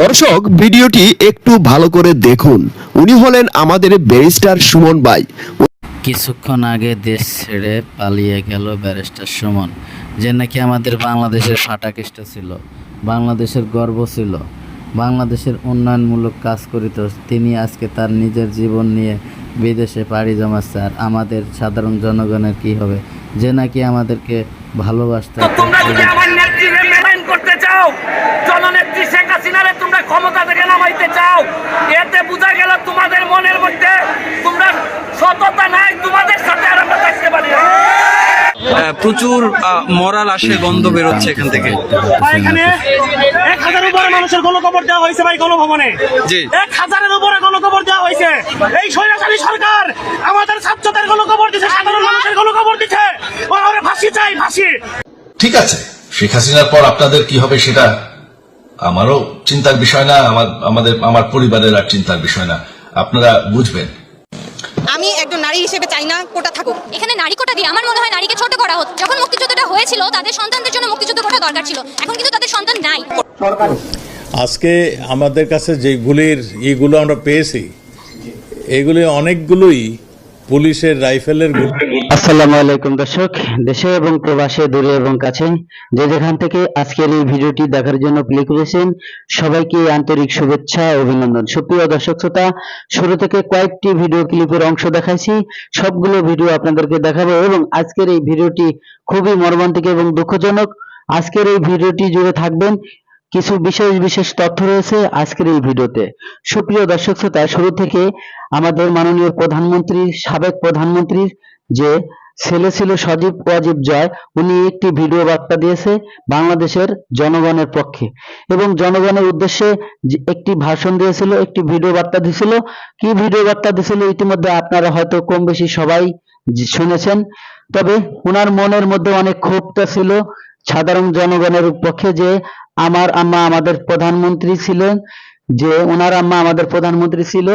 দর্শক ভিডিওটি একটু ভালো করে দেখুন। উনি হলেন আমাদের ব্যারিস্টার সুমন ভাই। কিছুক্ষণ আগে দেশ ছেড়ে পালিয়ে গেল ব্যারিস্টার সুমন যে নাকি আমাদের বাংলাদেশের ফাটাকেষ্ট ছিল বাংলাদেশের গর্ব ছিল বাংলাদেশের উন্নয়নমূলক কাজ করিত। তিনি আজকে তার নিজের জীবন নিয়ে বিদেশে পাড়ি জমাচ্ছে আর আমাদের সাধারণ জনগণের কি হবে? যে নাকি আমাদেরকে ভালোবাসতে তোমরা যদি আমার নেত্রীকে মেলাইন করতে চাও জননেত্রী শেখ হাসিনারে তোমরা ক্ষমতা থেকে নামাইতে চাও এতে বোঝা গেল তোমাদের মনের মধ্যে তোমরা সততা নাই তোমাদের সাথে আর আমরা থাকতে পারি না। প্রচুর আহ, মরা লাশের গন্ধ বেরোচ্ছে এখান থেকে। এখানে এক হাজারের উপরে মানুষের গণকবর দেওয়া হয়েছে ভাই গণভবনে। জি। এক হাজারের উপরে গণকবর দেওয়া হয়েছে। এই স্বৈরাচারী সরকার আমাদের ছাত্রদের গণকবর দিচ্ছে সাধারণ মানুষের গণকবর দিচ্ছে ওরা ফাঁসি চাই ফাঁসি। ঠিক আছে শেখ হাসিনার পর আপনাদের কি হবে সেটা আমারও চিন্তার বিষয় না আমার আমাদের আমার পরিবারের আর চিন্তার বিষয় না। আপনারা বুঝবেন। আমি একজন নারী হিসেবে চাই না কোটা থাকুক। এখানে নারী কোটা দিয়ে আমার মনে হয় নারীকে ছোট করা হতো যখন মুক্তিযুদ্ধটা হয়েছিল তাদের সন্তানদের জন্য মুক্তিযুদ্ধ করা দরকার ছিল। এখন কিন্তু তাদের সন্তান নাই। আজকে আমাদের কাছে যেগুলির ইগুলো আমরা পেয়েছি এগুলি অনেকগুলোই পুলিশের রাইফেলের আসসালামু আলাইকুম দর্শক, দেশে এবং প্রবাসে, দূরে এবং কাছে, যে যেখান থেকে আজকের এই ভিডিওটি দেখার জন্য প্লে করেছেন, সবাইকে আন্তরিক শুভেচ্ছা অভিনন্দন। সুপ্রিয় দর্শক শ্রোতা, শুরু থেকে কয়েকটি ভিডিও ক্লিপের অংশ দেখাইছি। সবগুলো ভিডিও আপনাদেরকে দেখাবো এবং আজকের এই ভিডিওটি খুবই মর্মান্তিক এবং দুঃখজনক। আজকের এই ভিডিওটি জুড়ে থাকবেন কিছু বিশেষ বিশেষ তথ্য রয়েছে আজকের এই ভিডিওতে। সুপ্রিয় দর্শক শ্রোতা, শুরু থেকে আমাদের মাননীয় প্রধানমন্ত্রী, সাবেক প্রধানমন্ত্রীর যে ছেলে ছিল সজীব ওয়াজিব জয়, উনি একটি ভিডিও বার্তা দিয়েছে বাংলাদেশের জনগণের পক্ষে। এবং জনগণের উদ্দেশ্যে একটি ভাষণ দিয়েছিল, একটি ভিডিও বার্তা দিয়েছিল। কি ভিডিও বার্তা দিয়েছিল ইতিমধ্যে আপনারা হয়তো কম বেশি সবাই শুনেছেন। তবে ওনার মনের মধ্যে অনেক ক্ষোভটা ছিল সাধারণ জনগণের পক্ষে যে আমার আম্মা আমাদের প্রধানমন্ত্রী ছিলেন, যে ওনার আম্মা আমাদের প্রধানমন্ত্রী ছিল,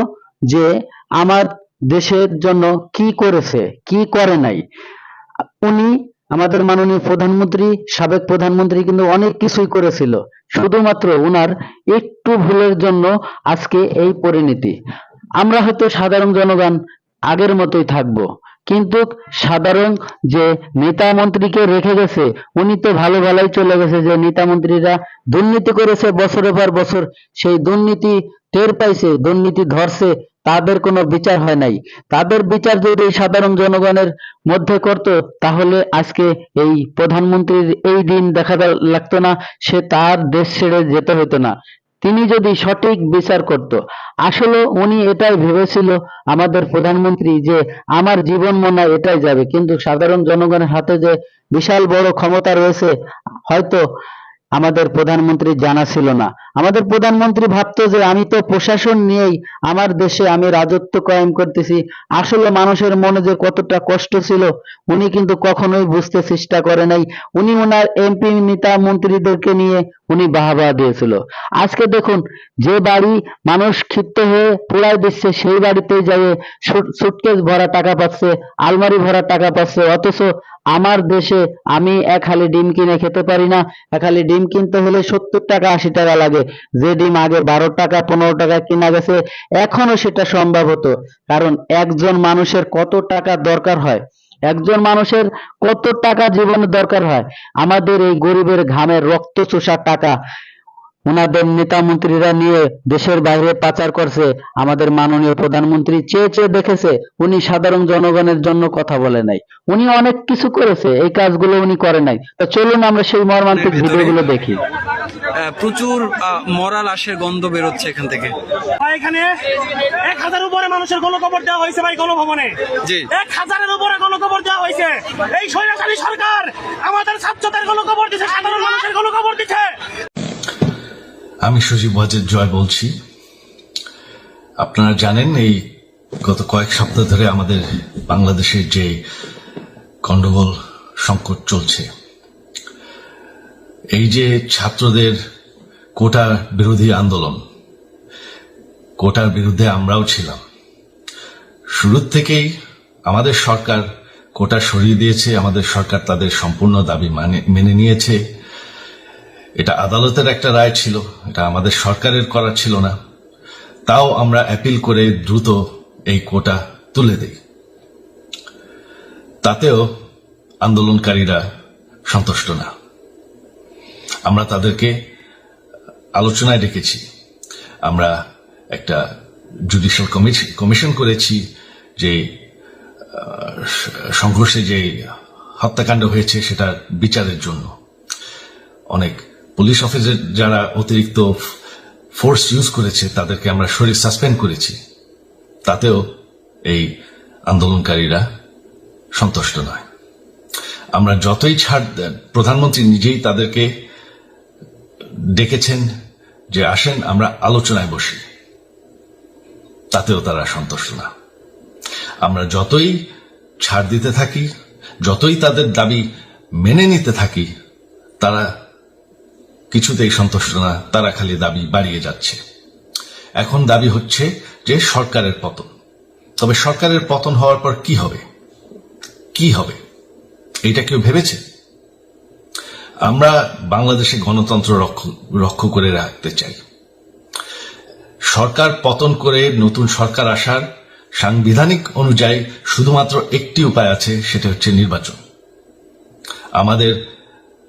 যে আমার দেশের জন্য কি করেছে, কি করে নাই। উনি আমাদের মাননীয় প্রধানমন্ত্রী, সাবেক প্রধানমন্ত্রী কিন্তু অনেক কিছুই করেছিল। শুধুমাত্র উনার একটু ভুলের জন্য আজকে এই পরিণতি। আমরা হয়তো সাধারণ জনগণ আগের মতোই থাকব। কিন্তু সাধারণ যে নেতা মন্ত্রীকে রেখে গেছে, উনি তো ভালো ভালোই চলে গেছে যে নেতা মন্ত্রীরা দুর্নীতি করেছে বছরের পর বছর, সেই দুর্নীতি টের পাইছে, দুর্নীতি ধরছে, তাদের কোনো বিচার হয় নাই। তাদের বিচার যদি সাধারণ জনগণের মধ্যে করত, তাহলে আজকে এই প্রধানমন্ত্রীর এই দিন দেখা লাগতো না, সে তার দেশ ছেড়ে যেতে হতো না। তিনি যদি সঠিক বিচার করত। আসলে উনি এটাই ভেবেছিল আমাদের প্রধানমন্ত্রী যে আমার জীবন মনে এটাই যাবে। কিন্তু সাধারণ জনগণের হাতে যে বিশাল বড় ক্ষমতা রয়েছে, হয়তো আমাদের প্রধানমন্ত্রী জানা ছিল না। আমাদের প্রধানমন্ত্রী ভাবতো যে আমি তো প্রশাসন নিয়েই আমার দেশে আমি রাজত্ব কায়েম করতেছি। আসলে মানুষের মনে যে কতটা কষ্ট ছিল, উনি কিন্তু কখনোই বুঝতে চেষ্টা করে নাই। উনি ওনার এমপি নেতা মন্ত্রীদেরকে নিয়ে উনি বাহাবা দিয়েছিল। আজকে দেখুন, যে বাড়ি মানুষ ক্ষিপ্ত হয়ে পোড়াই দিচ্ছে, সেই বাড়িতেই যাবে সুটকেস ভরা টাকা পাচ্ছে, আলমারি ভরা টাকা পাচ্ছে, অথচ আমার দেশে আমি এক হালি ডিম কিনে খেতে পারি না। এক হালি ডিম কিনতে হলে সত্তর টাকা, আশি টাকা লাগে। যে ডিম আগে বারো টাকা, পনেরো টাকা কিনা গেছে, এখনও সেটা সম্ভব হতো। কারণ একজন মানুষের কত টাকা দরকার হয়? একজন মানুষের কত টাকা জীবনে দরকার হয়? আমাদের এই গরিবের ঘামের রক্ত চোষার টাকা। ওনাদের নেতা মন্ত্রীরা নিয়ে দেশের বাইরে পাচার করছে আমাদের মাননীয় প্রধানমন্ত্রী চেয়ে চেয়ে দেখেছে উনি সাধারণ জনগণের জন্য কথা বলে নাই। উনি অনেক কিছু করেছে এই কাজগুলো উনি করে নাই। তো চলুন আমরা সেই মর্মান্তিক ভিডিওগুলো দেখি। প্রচুর আহ, মরা লাশের গন্ধ বেরোচ্ছে এখান থেকে। ভাই এখানে এক হাজারের উপরে মানুষের গণকবর দেওয়া হয়েছে ভাই গণভবনে। জি। এক হাজারের উপরে গণকবর দেওয়া হয়েছে। এই স্বৈরাচারী সরকার আমাদের ছাত্রদের গণকবর দিচ্ছে সাধারণ মানুষের গণকবর দিচ্ছে আমি সজীব ওয়াজেদ জয় বলছি। আপনারা জানেন এই গত কয়েক সপ্তাহ ধরে আমাদের বাংলাদেশের যে গন্ডগোল সংকট চলছে, এই যে ছাত্রদের কোটা বিরোধী আন্দোলন, কোটার বিরুদ্ধে আমরাও ছিলাম। শুরুর থেকেই আমাদের সরকার কোটা সরিয়ে দিয়েছে, আমাদের সরকার তাদের সম্পূর্ণ দাবি মানে মেনে নিয়েছে। এটা আদালতের একটা রায় ছিল, এটা আমাদের সরকারের করা ছিল না। তাও আমরা অ্যাপিল করে দ্রুত এই কোটা তুলে দেই। তাতেও আন্দোলনকারীরা সন্তুষ্ট না। আমরা তাদেরকে আলোচনায় ডেকেছি। আমরা একটা জুডিশিয়াল কমিশন করেছি যে সংঘর্ষে যে হত্যাকাণ্ড হয়েছে সেটা বিচারের জন্য। অনেক পুলিশ অফিসার যারা অতিরিক্ত ফোর্স ইউজ করেছে, তাদেরকে আমরা শরীর সাসপেন্ড করেছি। তাতেও এই আন্দোলনকারীরা সন্তুষ্ট নয়। আমরা যতই ছাড় দেন প্রধানমন্ত্রী নিজেই তাদেরকে ডেকেছেন যে আসেন, আমরা আলোচনায় বসি। তাতেও তারা সন্তুষ্ট না। আমরা যতই ছাড় দিতে থাকি, যতই তাদের দাবি মেনে নিতে থাকি, তারা কিছুতেই সন্তুষ্ট না, তারা খালি দাবি বাড়িয়ে যাচ্ছে। এখন দাবি হচ্ছে যে সরকারের পতন। তবে সরকারের পতন হওয়ার পর কি হবে? কি হবে? এটা কেউ ভেবেছে? আমরা বাংলাদেশে গণতন্ত্র রক্ষ- করে রাখতে চাই। সরকার পতন করে নতুন সরকার আসার সাংবিধানিক অনুযায়ী শুধুমাত্র একটি উপায় আছে, সেটা হচ্ছে নির্বাচন। আমাদের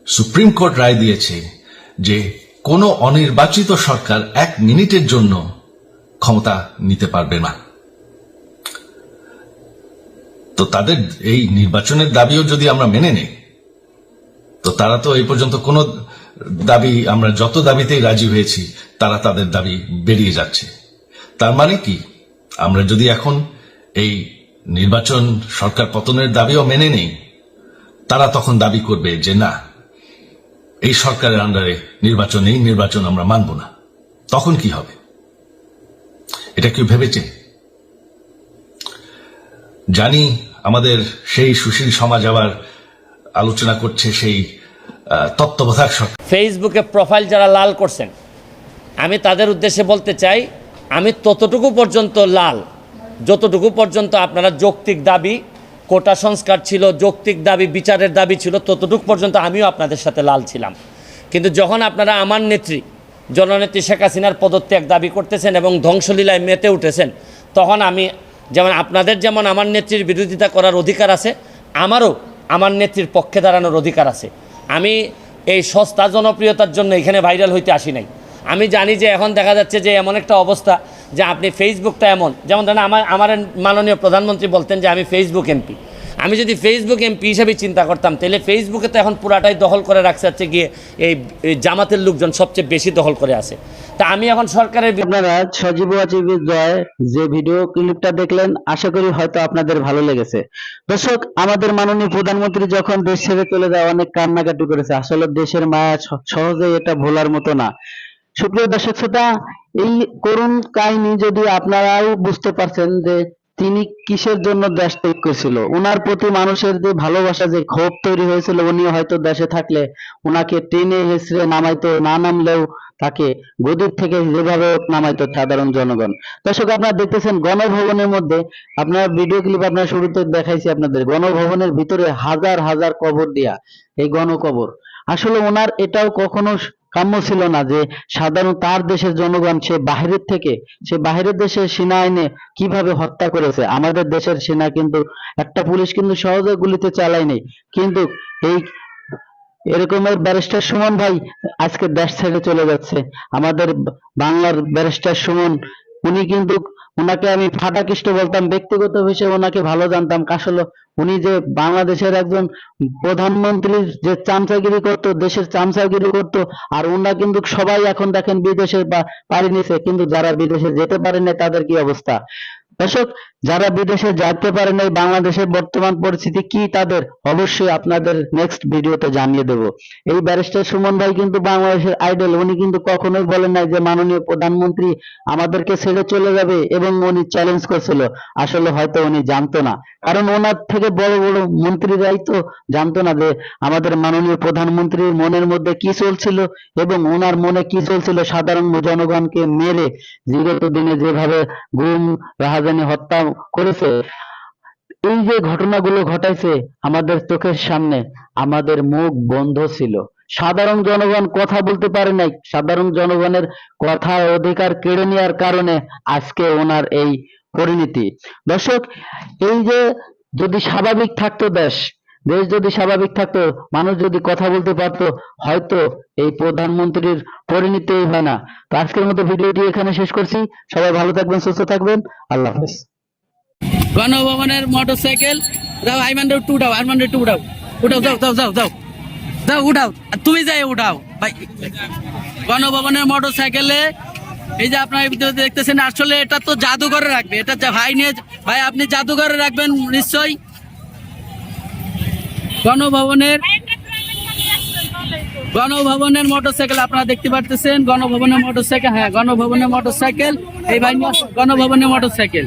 সুপ্রিম কোর্ট রায় দিয়েছে যে কোনো অনির্বাচিত সরকার এক মিনিটের জন্য ক্ষমতা নিতে পারবে না। তো তাদের এই নির্বাচনের দাবিও যদি আমরা মেনে নেই, তো তারা তো এই পর্যন্ত কোনো দাবি, আমরা যত দাবিতেই রাজি হয়েছি, তারা তাদের দাবি বেরিয়ে যাচ্ছে। তার মানে কি? আমরা যদি এখন এই নির্বাচন সরকার পতনের দাবিও মেনে নেই, তারা তখন দাবি করবে যে না এই সরকারের আন্ডারে নির্বাচন এই নির্বাচন আমরা মানব না। তখন কি হবে? এটা কেউ ভেবেছে? জানি আমাদের সেই সুশীল সমাজ আবার আলোচনা করছে সেই তত্ত্বাবধায়ক সরকার। ফেসবুকে প্রোফাইল যারা লাল করছেন, আমি তাদের উদ্দেশ্যে বলতে চাই, আমি ততটুকু পর্যন্ত লাল, যতটুকু পর্যন্ত আপনারা যৌক্তিক দাবি কোটা সংস্কার ছিল, যৌক্তিক দাবি, বিচারের দাবি ছিল, ততটুক পর্যন্ত আমিও আপনাদের সাথে লাল ছিলাম। কিন্তু যখন আপনারা আমার নেত্রী, জননেত্রী শেখ হাসিনার পদত্যাগ দাবি করতেছেন এবং ধ্বংসলীলায় মেতে উঠেছেন, তখন আমি যেমন আপনাদের যেমন আমার নেত্রীর বিরোধিতা করার অধিকার আছে, আমারও আমার নেত্রীর পক্ষে দাঁড়ানোর অধিকার আছে। আমি এই সস্তা জনপ্রিয়তার জন্য এখানে ভাইরাল হইতে আসি নাই। আমি জানি যে এখন দেখা যাচ্ছে যে এমন একটা অবস্থা যে আপনি ফেসবুকটা এমন, যেমন ধরেন আমার আমার মাননীয় প্রধানমন্ত্রী বলতেন যে আমি ফেসবুক এমপি আমি যদি ফেসবুক এমপি হিসেবে চিন্তা করতাম, তাহলে ফেসবুকে তো এখন পুরাটাই দখল করে রাখছে হচ্ছে গিয়ে এই জামাতের লোকজন সবচেয়ে বেশি দখল করে আছে। তা আমি এখন সরকারের আপনারা সজীব ওয়াজিবের জয় যে ভিডিও ক্লিপটা দেখলেন, আশা করি হয়তো আপনাদের ভালো লেগেছে। দর্শক, আমাদের মাননীয় প্রধানমন্ত্রী যখন দেশ ছেড়ে চলে যায়, অনেক কান্নাকাটি করেছে। আসলে দেশের মায়া সহজে এটা ভোলার মতো না। সুপ্রিয় দর্শক শ্রোতা, এই করুণ কাহিনী যদি আপনারাও বুঝতে পারছেন যে তিনি কিসের জন্য দেশ ত্যাগ করেছিল ওনার প্রতি মানুষের যে ভালোবাসা, যে ক্ষোভ তৈরি হয়েছিল উনি হয়তো দেশে থাকলে ওনাকে টেনে হেসড়ে নামাইতো, না নামলেও তাকে গদির থেকে যেভাবে নামাইতো সাধারণ জনগণ। দর্শক, আপনারা দেখতেছেন গণভবনের মধ্যে, আপনার ভিডিও ক্লিপ আপনার শুরুতে দেখাইছি আপনাদের, গণভবনের ভিতরে হাজার হাজার কবর দিয়া, এই গণকবর। আসলে ওনার এটাও কখনো কাম্য ছিল না যে সাধারণ তার দেশের জনগণ সে বাহিরের থেকে, সে বাহিরের দেশের সেনা আইনে কীভাবে হত্যা করেছে? আমাদের দেশের সেনা কিন্তু, একটা পুলিশ কিন্তু সহজে গুলিতে চালায়নি কিন্তু এই এরকমের ব্যারিস্টার সুমন ভাই আজকে দেশ ছেড়ে চলে যাচ্ছে। আমাদের বাংলার ব্যারিস্টার সুমন, উনি কিন্তু ওনাকে আমি ফাটাকৃষ্ট বলতাম, ব্যক্তিগত হিসেবে ওনাকে ভালো জানতাম। আসলে উনি যে বাংলাদেশের একজন প্রধানমন্ত্রীর যে চামচাগিরি করতো, দেশের চামচাগিরি করতো, আর ওনারা কিন্তু সবাই এখন দেখেন বিদেশে পাড়ি নিছে, কিন্তু যারা বিদেশে যেতে পারেনি তাদের কি অবস্থা? দর্শক যারা বিদেশে যাইতে পারে নাই, বাংলাদেশের বর্তমান পরিস্থিতি কি তাদের অবশ্যই আপনাদের নেক্সট ভিডিওতে জানিয়ে দেব। এই ব্যারিস্টার সুমন ভাই কিন্তু বাংলাদেশের আইডল উনি কিন্তু কখনোই বলেন নাই যে মাননীয় প্রধানমন্ত্রী আমাদেরকে ছেড়ে চলে যাবে এবং উনি চ্যালেঞ্জ করছিল। আসলে হয়তো উনি জানতো না। কারণ ওনার থেকে বড় বড় মন্ত্রীরাই তো জানতো না যে আমাদের মাননীয় প্রধানমন্ত্রীর মনের মধ্যে কি চলছিল এবং ওনার মনে কি চলছিল। সাধারণ জনগণকে মেরে বিগত দিনে যেভাবে গুম, রাহাজানি, হত্যা করেছে। এই যে ঘটনাগুলো ঘটাইছে আমাদের চোখের সামনে, আমাদের মুখ বন্ধ ছিল। সাধারণ জনগণ কথা বলতে পারে নাই। সাধারণ জনগণের কথা অধিকার কেড়ে নেওয়ার কারণে আজকে ওনার এই পরিণতি। দর্শক, এই যে যদি স্বাভাবিক থাকতো দেশ দেশ যদি স্বাভাবিক থাকতো, মানুষ যদি কথা বলতে পারতো, হয়তো এই প্রধানমন্ত্রীর পরিণতি হয় না তো আজকের মতো ভিডিওটি এখানে শেষ করছি। সবাই ভালো থাকবেন, সুস্থ থাকবেন। আল্লাহ হাফেজ। গণভবনের মোটরসাইকেল। দাও আইমান্ডে একটু উঠাও আইমান্ডে একটু উঠাও। উঠাও, যাও যাও যাও যাও। যাও, উঠাও। তুমি যাই উঠাও। ভাই গণভবনের মোটরসাইকেলে, এই যে আপনার দেখতেছেন, আসলে এটা তো জাদুঘরে রাখবে। এটা ভাই নিয়ে ভাই, আপনি জাদুঘরে রাখবেন নিশ্চয়ই। গণভবনের গণভবনের মোটরসাইকেল আপনারা দেখতে পারতেছেন। গণভবনের মোটরসাইকেল হ্যাঁ গণভবনের মোটরসাইকেল। এই ভাই গণভবনের মোটরসাইকেল।